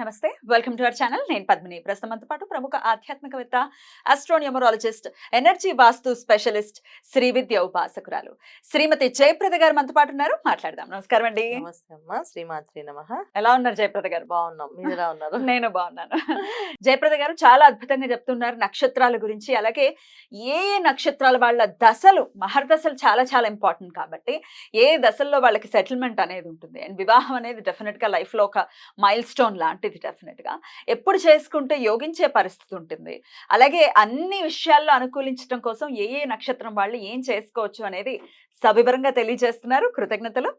నమస్తే. Welcome to our channel నేను పద్మిని. ప్రస్తుతం మనతో పాటు ప్రముఖ ఆధ్యాత్మికవేత్త astro numerologist energy vastu specialist Sri Vidya ఉపాసకురాలు Shrimati Jayaprada గారు మనతో పాటు ఉన్నారు. మాట్లాడదాం. నమస్కారం అండి. నమస్తే అమ్మా. శ్రీమాత్రి నమ. ఎలా ఉన్నారు జయప్రద గారు? బాగున్నాం. మీరు ఎలా ఉన్నారు? నేను బాగున్నాను. జయప్రద గారు చాలా అద్భుతంగా చెప్తున్నారు నక్షత్రాల గురించి. అలాగే ఏ ఏ నక్షత్రాల వాళ్ళ దశలు మహర్దశలు చాలా చాలా ఇంపార్టెంట్ కాబట్టి ఏ దశల్లో వాళ్ళకి సెటిల్మెంట్ అనేది ఉంటుంది. అండ్ వివాహం అనేది డెఫినెట్గా లైఫ్లో ఒక మైల్ స్టోన్ లాంటిది. ఇది డెఫినెట్గా. ఎప్పుడు చేసుకుంటే యోగించే పరిస్థితి ఉంటుంది. అలాగే అన్ని విషయాల్లో అనుకూలించడం కోసం ఏ ఏ నక్షత్రం వాళ్ళు ఏం చేసుకోవచ్చు అనేది సవివరంగా తెలియజేస్తున్నారు. కృతజ్ఞతలు.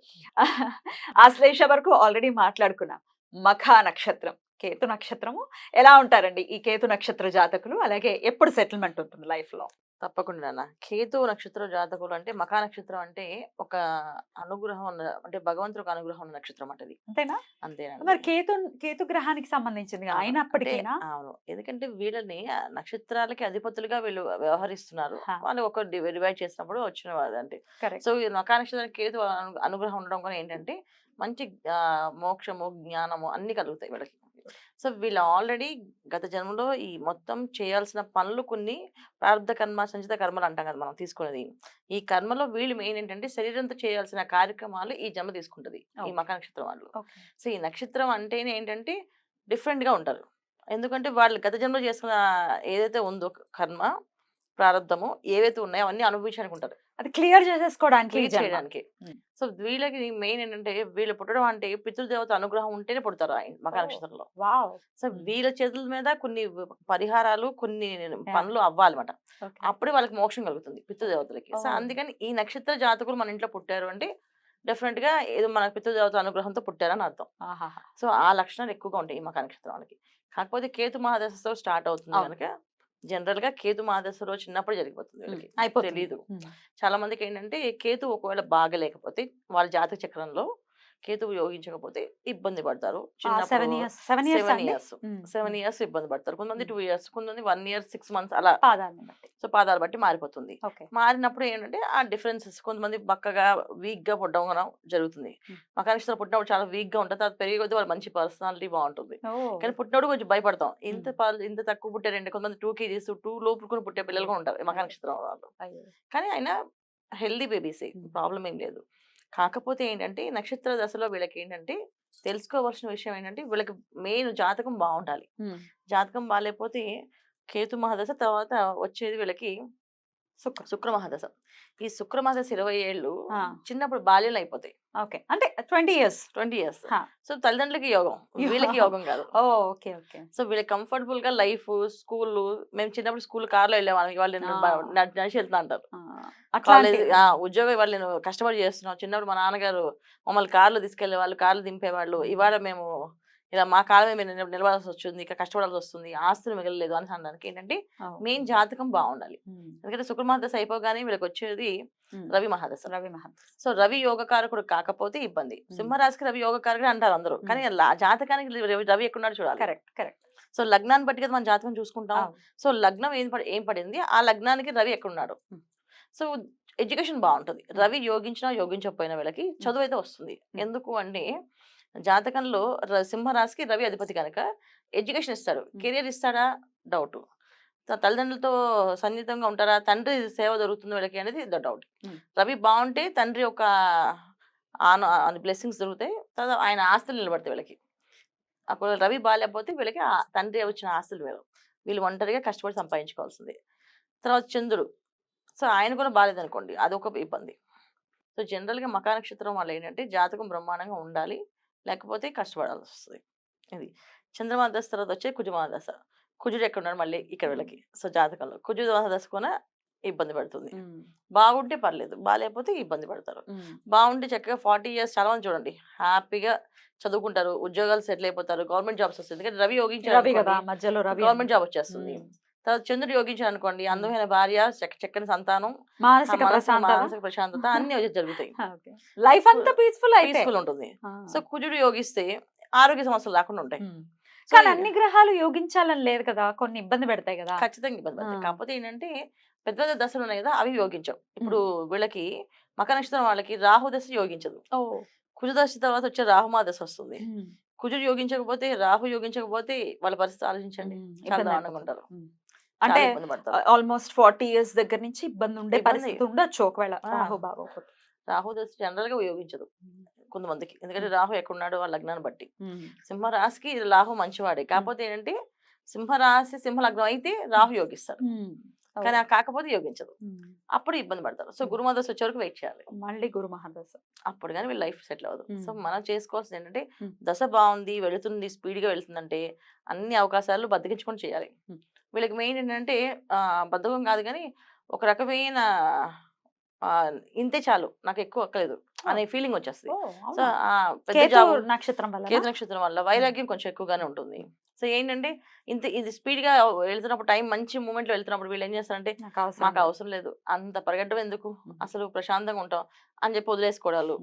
ఆశ్లేష వరకు ఆల్రెడీ మాట్లాడుకున్నాం. మఖ నక్షత్రం కేతు నక్షత్రము. ఎలా ఉంటారండి ఈ కేతు నక్షత్ర జాతకులు? అలాగే ఎప్పుడు సెటిల్మెంట్ ఉంటుంది లైఫ్లో తప్పకుండా నాన్న. కేతు నక్షత్రం జాతకులు అంటే మకా నక్షత్రం అంటే ఒక అనుగ్రహం ఉన్న అంటే భగవంతుడికి అనుగ్రహం ఉన్న నక్షత్రం అంటది అంతేనా? అంతేనా మరి కేతు కేతు గ్రహానికి సంబంధించింది. అయినప్పటికీనా? అవును. ఎందుకంటే వీళ్ళని నక్షత్రాలకి అధిపతులుగా వీళ్ళు వ్యవహరిస్తున్నారు. వాళ్ళు ఒక డివైడ్ చేసినప్పుడు వచ్చిన అంటే సో ఈ మకా నక్షత్రానికి కేతు అను- అనుగ్రహం ఉండడం కూడా ఏంటంటే మంచి మోక్షము జ్ఞానము అన్ని కలుగుతాయి వీళ్ళకి. సో వీళ్ళు ఆల్రెడీ గత జన్మలో ఈ మొత్తం చేయాల్సిన పనులు కొన్ని ప్రారంభ కర్మ సంచిత కర్మలు అంటాం కదా మనం తీసుకునేది ఈ కర్మలో వీళ్ళు మెయిన్ ఏంటంటే శరీరంతో చేయాల్సిన కార్యక్రమాలు ఈ జన్మ తీసుకుంటది ఈ. మక నక్షత్రం వాళ్ళు. సో ఈ నక్షత్రం అంటేనే ఏంటంటే different గా ఉంటారు. ఎందుకంటే వాళ్ళు గత జన్మలో చేసుకున్న ఏదైతే ఉందో కర్మ ప్రారంధము ఏవైతే ఉన్నాయో అవన్నీ అనుభవించడానికి ఉంటారు అది క్లియర్ చేసేసుకోవడానికి క్లియర్. చేయడానికి. సో వీళ్ళకి మెయిన్ ఏంటంటే వీళ్ళు పుట్టడం అంటే పితృదేవత అనుగ్రహం ఉంటేనే పుడతారు ఆయన మక Oh. నక్షత్రంలో సో. వీళ్ళ చేతుల మీద కొన్ని పరిహారాలు కొన్ని పనులు అవ్వాలన్నమాట. అప్పుడే వాళ్ళకి మోక్షం కలుగుతుంది పితృదేవతలకి సో. అందుకని ఈ నక్షత్ర జాతకులు మన ఇంట్లో పుట్టారు అంటే డెఫినెట్గా ఏదో మన పితృదేవత అనుగ్రహంతో పుట్టారని అర్థం. సో ఆ లక్షణాలు ఎక్కువగా ఉంటాయి ఈ మక నక్షత్రం వాళ్ళకి కాకపోతే కేతు మహాదశతో స్టార్ట్ అవుతుంది. కనుక జనరల్గా కేతు మహాదశలో చిన్నప్పుడు జరిగిపోతుంది. వీళ్ళకి ఉమ్. చాలా మందికి ఏంటంటే కేతు ఒకవేళ బాగలేకపోతే వాళ్ళ జాతక చక్రంలో కేతువు యోగించకపోతే ఇబ్బంది పడతారు. సెవెన్ ఇయర్స్ సెవెన్ ఇయర్స్ ఇబ్బంది పడతారు. కొంతమంది టూ ఇయర్స్ కొంతమంది వన్ ఇయర్ సిక్స్ మంత్స్ అలా సో పాదాలు బట్టి మారిపోతుంది. మారినప్పుడు ఏంటంటే ఆ డిఫరెన్సెస్ కొంతమంది బక్కగా వీక్గా పుట్టడం జరుగుతుంది. మకానిష్టం పుట్టినప్పుడు చాలా వీక్గా ఉంటుంది. అది పెరిగే కొద్దీ వాళ్ళు మంచి పర్సనాలిటీ బాగుంటుంది. కానీ పుట్టినప్పుడు కొంచెం భయపడతాం. ఇంత ఇంత తక్కువ పుట్టారంటే కొంతమంది టూ కేజీస్ టూ లోపు కూడా పుట్టే పిల్లలు కూడా ఉంటారు. మకానక్షత్రం వాళ్ళు. కానీ ఆయన హెల్దీ బేబీసే. ప్రాబ్లం ఏం లేదు. కాకపోతే ఏంటంటే నక్షత్ర దశలో వీళ్ళకి ఏంటంటే తెలుసుకోవాల్సిన విషయం ఏంటంటే వీళ్ళకి మెయిన్ జాతకం బాగుండాలి. జాతకం బాగాలేకపోతే కేతు మహాదశ తర్వాత వచ్చేది వీళ్ళకి శుక్ర శుక్ర మహాదశ ఈ శుక్ర మహాదశ ఇరవై ఏళ్ళు. చిన్నప్పుడు బాల్యంలో అయిపోతాయి. ఓకే. అంటే twenty years. Twenty years. So తల్లిదండ్రులకి యోగం. వీళ్ళకి యోగం కాదు. Okay okay. సో వీళ్ళకి కంఫర్టబుల్గా లైఫ్ స్కూల్ మేము చిన్నప్పుడు స్కూల్ కార్లో వెళ్ళేవాళ్ళం. వాళ్ళు నడిచి వెళ్తా అంటారు. కాలేజ్ ఉద్యోగం ఇవాళ నేను కష్టపడి చేస్తున్నాం చిన్నప్పుడు మా నాన్నగారు మమ్మల్ని కార్లో తీసుకెళ్ళే వాళ్ళు కార్లు దింపేవాళ్ళు. ఇవాళ మేము ఇలా మా కాలం మీద మేము నిల- నిలబడాల్సి వస్తుంది ఇక కష్టపడాల్సి వస్తుంది ఆస్తులు మిగలలేదు అని అనడానికి ఏంటంటే. మెయిన్ జాతకం బాగుండాలి. ఎందుకంటే శుక్ర మహాదశ అయిపోగానే వీళ్ళకి వచ్చేది. రవి మహాదశ. రవి మహంత్ సో రవి యోగకారకుడు కాకపోతే ఇబ్బంది. సింహరాశికి రవి యోగకారకుడు అంటారు అందరూ. కానీ జాతకానికి రవి ఎక్కడున్నాడు చూడాలి. Correct correct. సో లగ్నాన్ని బట్టి కదా మనం జాతకం చూసుకుంటాం. సో లగ్నం ఏం ఏం పడింది? ఆ లగ్నానికి రవి ఎక్కడున్నాడు. సో ఎడ్యుకేషన్ బాగుంటుంది. రవి యోగించినా యోగించకపోయినా వీళ్ళకి చదువు అయితే వస్తుంది. ఎందుకు అంటే జాతకంలో సింహరాశికి రవి అధిపతి కనుక ఎడ్యుకేషన్ ఇస్తాడు Hmm. కెరియర్ ఇస్తాడా? డౌట్. తల్లిదండ్రులతో సన్నిహితంగా ఉంటారా? తండ్రి సేవ దొరుకుతుంది వీళ్ళకి అనేది డౌట్. Hmm. రవి బాగుంటే తండ్రి ఒక ఆన బ్లెస్సింగ్స్ దొరుకుతాయి. తర్వాత ఆయన ఆస్తులు నిలబడతాయి వీళ్ళకి. అప్పుడు రవి బాగాలేకపోతే వీళ్ళకి ఆ తండ్రి వచ్చిన ఆస్తులు వేరు. వీళ్ళు ఒంటరిగా కష్టపడి సంపాదించుకోవాల్సింది. తర్వాత చంద్రుడు. సో ఆయన కూడా బాగాలేదనుకోండి. అదొక ఇబ్బంది. సో జనరల్గా మకా నక్షత్రం వల్ల ఏంటంటే జాతకం బ్రహ్మాండంగా ఉండాలి. లేకపోతే కష్టపడాల్సి వస్తుంది ఇది చంద్రమాదశ తర్వాత వచ్చే కుజమాదశ కుజుడు ఎక్కడ ఉన్నాడు మళ్ళీ ఇక్కడ వీళ్ళకి. సో జాతకంలో కుజు దశ కూడా ఇబ్బంది పడుతుంది. బాగుంటే పర్లేదు బాగాలేకపోతే ఇబ్బంది పడతారు. బాగుంటే చక్కగా ఫార్టీ ఇయర్స్ చాలా మంది చూడండి. హ్యాపీగా చదువుకుంటారు ఉద్యోగాలు సెటిల్ అయిపోతారు గవర్నమెంట్ జాబ్స్ వస్తుంది ఎందుకంటే రవి యోగించారు గవర్నమెంట్ జాబ్ వచ్చేస్తుంది. తర్వాత చంద్రుడు యోగించారు అనుకోండి అందమైన భార్య చక్క చక్కని సంతానం మానసిక మానసిక ప్రశాంతత. అన్ని జరుగుతాయి. లైఫ్ అంతా పీస్ఫుల్ పీస్ఫుల్ ఉంటుంది. సో కుజుడు యోగిస్తే ఆరోగ్య సమస్యలు లేకుండా ఉంటాయి. కానీ అన్ని గ్రహాలు యోగించాలని లేదు కదా కొన్ని ఇబ్బంది పెడతాయి కదా. ఖచ్చితంగా ఇబ్బంది పడతాయి. కాకపోతే ఏంటంటే పెద్ద పెద్ద దశలు ఉన్నాయి కదా అవి యోగించవు. ఇప్పుడు వీళ్ళకి మక నక్షత్రం వాళ్ళకి రాహు దశ యోగించదు. ఓ. కుజ దశ తర్వాత వచ్చే రాహుమా దశ వస్తుంది. కుజుడు యోగించకపోతే రాహు యోగించకపోతే వాళ్ళ పరిస్థితి ఆలోచించండి. చాలా దారుణంగా. ఉంటారు. అంటే ఆల్మోస్ట్ ఫార్టీ ఇయర్స్ దగ్గర నుంచి ఇబ్బంది ఉండే. పరిస్థితి ఉండొచ్చు ఒకవేళ. రాహు బాగోకపోతే రాహు దశ జనరల్గా ఉపయోగించదు కొంతమందికి ఎందుకంటే రాహు ఎక్కడున్నాడు వాళ్ళ లగ్నాన్ని బట్టి. సింహరాశికి రాహు మంచివాడే కాకపోతే ఏంటంటే సింహరాశి సింహ లగ్నం అయితే రాహు యోగిస్తాడు ఉమ్. కానీ ఆ కాకపోతే యోగించదు. అప్పుడు ఇబ్బంది పడతారు సో Hmm. గురుమదశ వచ్చే వరకు వెయిట్ చేయాలి మళ్ళీ గురు మహాదశ అప్పుడు కానీ వీళ్ళ లైఫ్ సెటిల్ అవ్వదు. సో మనం చేసుకోవాల్సింది ఏంటంటే. దశ బాగుంది వెళుతుంది స్పీడ్గా వెళ్తుందంటే అన్ని అవకాశాలు బద్దకించుకొని చేయాలి. వీళ్ళకి మెయిన్ ఏంటంటే బద్ధకం కాదు కానీ ఒక రకమైన ఇంతే చాలు. నాకు ఎక్కువ అక్కలేదు అనే ఫీలింగ్ వచ్చేస్తుంది. సో నక్షత్రం వల్ల కేతు నక్షత్రం వల్ల వైరాగ్యం కొంచెం ఎక్కువగానే ఉంటుంది. సో ఏంటంటే ఇంత ఇది స్పీడ్గా వెళ్తున్నప్పుడు టైం మంచి మూమెంట్లో వెళ్తున్నప్పుడు వీళ్ళు ఏం చేస్తారంటే నాకు అవసరం మాకు లేదు. అవసరం లేదు. అంత పరిగెట్టడం ఎందుకు. అసలు ప్రశాంతంగా ఉంటాం అని చెప్పి వదిలేసుకోవడాలు.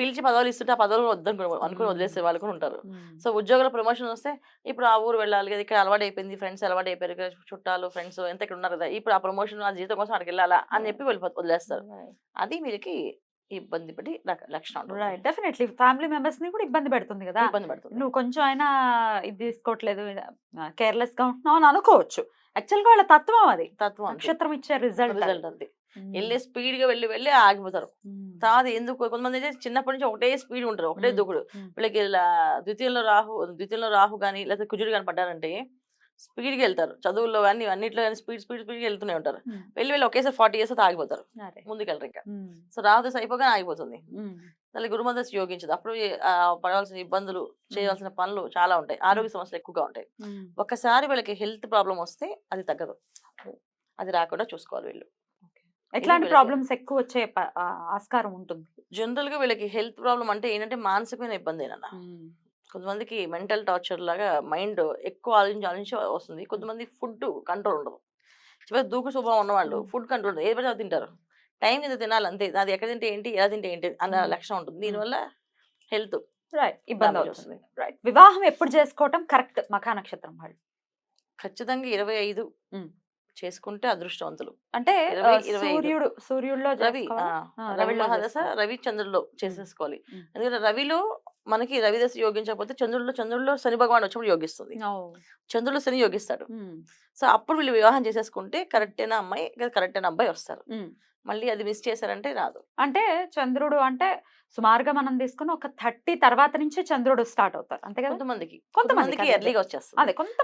పిలిచి పదవులు ఇస్తుంటే ఆ పదవులు వద్దనుకో అనుకుని. వదిలేసే వాళ్ళు కూడా ఉంటారు. సో ఉద్యోగుల ప్రమోషన్ వస్తే ఇప్పుడు ఆ ఊరు వెళ్ళాలి కదా ఇక్కడ అలవాటు అయిపోయింది ఫ్రెండ్స్ అలవాటు అయిపోయారు చుట్టాలు ఫ్రెండ్స్ ఎంత ఇక్కడ ఉన్నారు కదా ఇప్పుడు ఆ ప్రమోషన్ ఆ జీతం కోసం అక్కడికి వెళ్ళాలా అని చెప్పి వెళ్ళిపో వదిలేస్తారు. అది వీళ్ళకి ఇబ్బంది పడి లక్ష- లక్షణం ఉంటుంది. రైట్ డెఫినెట్లీ ఫ్యామిలీ మెంబర్స్ని కూడా ఇబ్బంది పెడుతుంది కదా ఇబ్బంది పడుతుంది నువ్వు కొంచెం అయినా ఇది తీసుకోవట్లేదు కేర్లెస్గా ఉంటున్నావు అని అనుకోవచ్చు యాక్చువల్గా వాళ్ళ తత్వం అది తత్వం. నక్షత్రం ఇచ్చే రిజల్ట్ రిజల్ట్ అంతే వెళ్ళే స్పీడ్గా వెళ్ళి వెళ్ళి ఆగిపోతారు. తర్వాత ఎందుకు కొంతమంది అయితే చిన్నప్పటి నుంచి ఒకటే స్పీడ్ ఉంటారు ఒకటే. దూకుడు. వీళ్ళకి ఇలా ద్వితీయంలో రాహు ద్వితీయంలో రాహు కానీ లేకపోతే కుజుడు కానీ పడ్డారంటే స్పీడ్గా వెళ్తారు. చదువుల్లో కానీ అన్నిట్లో కానీ స్పీడ్ స్పీడ్ స్పీడ్ వెళ్తూనే ఉంటారు. వెళ్ళి వెళ్ళి ఒకేసారి ఫార్టీ ఇయర్స్ ఆగిపోతారు. ముందుకెళ్ళరు ఇంకా. సో రాహు అయిపోగానే ఆగిపోతుంది. తల్లి గురుమందస్ యోగించదు. అప్పుడు పడవలసిన ఇబ్బందులు చేయాల్సిన పనులు చాలా ఉంటాయి. ఆరోగ్య సమస్యలు ఎక్కువగా ఉంటాయి. ఒక్కసారి వీళ్ళకి హెల్త్ ప్రాబ్లం వస్తే అది తగ్గదు. అది రాకుండా చూసుకోవాలి వీళ్ళు. ఎట్లాంటి ప్రాబ్లమ్స్ ఎక్కువ వచ్చే ఆస్కారం ఉంటుంది? జనరల్గా వీళ్ళకి హెల్త్ ప్రాబ్లం అంటే ఏంటంటే మానసికమైన ఇబ్బంది ఏనన్నా కొంతమందికి మెంటల్ టార్చర్ లాగా మైండ్ ఎక్కువ ఆలోచించి ఆలోచించి వస్తుంది. కొంతమంది ఫుడ్ కంట్రోల్ ఉండదు. చివరి దూకు స్వభావం ఉన్నవాళ్ళు. ఫుడ్ కంట్రోల్ ఉండదు. ఏది పడితే తింటారు. టైం మీద తినాలి అంతే. అది ఎక్కడ తింటే ఏంటి? ఎలా తింటే ఏంటి? అన్న. లక్షణం ఉంటుంది. దీనివల్ల హెల్త్ రైట్. ఇబ్బంది అవుతుంది. రైట్. వివాహం ఎప్పుడు చేసుకోవటం కరెక్ట్ మఖా నక్షత్రం వాళ్ళు? ఖచ్చితంగా ఇరవై ఐదు. చేసుకుంటే అదృష్టవంతులు. అంటే. సూర్యుడు సూర్యుడిలో రవి రవిలో. రవి చంద్రుల్లో చేసేసుకోవాలి. ఎందుకంటే రవిలో మనకి రవి దశ యోగించకపోతే చంద్రుల్లో చంద్రుల్లో శని భగవాన్ వచ్చినప్పుడు యోగిస్తుంది. ఓ, చంద్రుల్లో శని యోగిస్తాడు. సో అప్పుడు వీళ్ళు వివాహం చేసేసుకుంటే కరెక్ట్ అయిన అమ్మాయి? కరెక్ట్ అయిన అబ్బాయి వస్తారు. మళ్ళీ అది మిస్ చేశారంటే రాదు. అంటే చంద్రుడు అంటే సుమారుగా మనం తీసుకున్న ఒక థర్టీ తర్వాత నుంచి చంద్రుడు స్టార్ట్ అవుతారు అంతే కదా? కొంతమందికి. కొంతమందికి. ఎర్లీగా వచ్చేస్తుంది. అదే కొంత